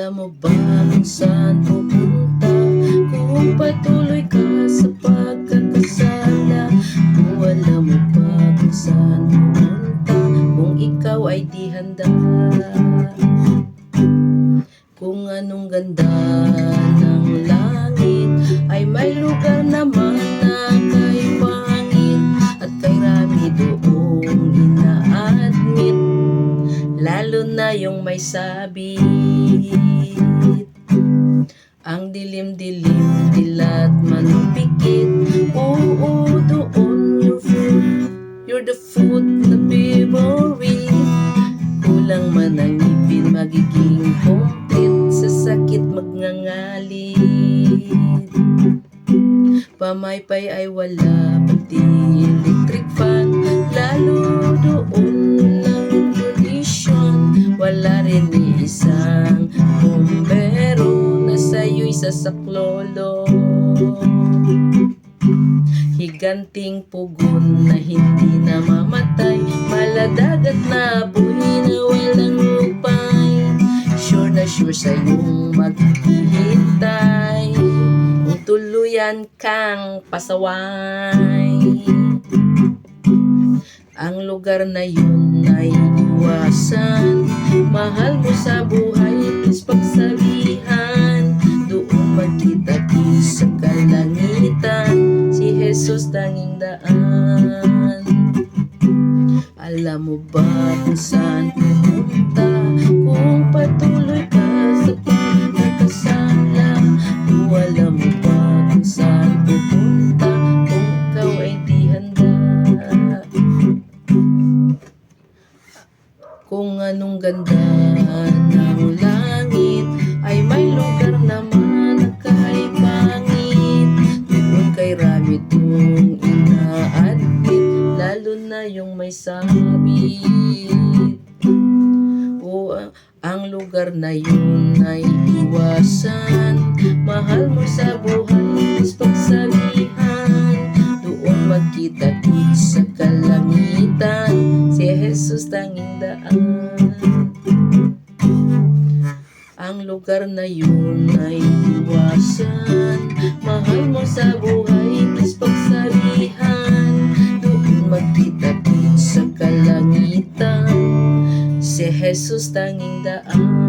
Alam mo ba kung saan pupunta? Kung patuloy ka sa pagkakasala Kung alam mo ba kung saan pupunta Kung ikaw ay di handa. Kung anong ganda ng langit Ay may lugar naman na kay pangit At kay rami doong ina-admit Lalo na yung may sabit man ang ngipin magiging complete Sa sakit magngangalit. Pamaypay ay wala pati electric fan Lalo doon ng condition Wala rin isang bumbero Na sa'yo'y sasaklolo. Higanting pugon na hindi namamatay Maladagat na buhi Sure sa'yong maghihintay. Kung tuluyan kang pasaway. Ang lugar na yun ay iwasan. Mahal mo sa buhay, please pagsabihan. Doon magkita sa kalangitan. Si Jesus tanging daan. Alam mo ba kung saan pupunta Kung patuloy Kung anong ganda ng langit Ay may lugar naman na kay pangit. Doon kay rami itong ina-admit Lalo na yung may sabit. O ang lugar na yun ay iwasan. Mahal mo sa buhay, Si Jesus tanging daan Ang lugar na yun ay iwasan. Mahal mo sa buhay, is pagsabihan Doon magkita-kit sa kalangitan. Si Jesus tanging daan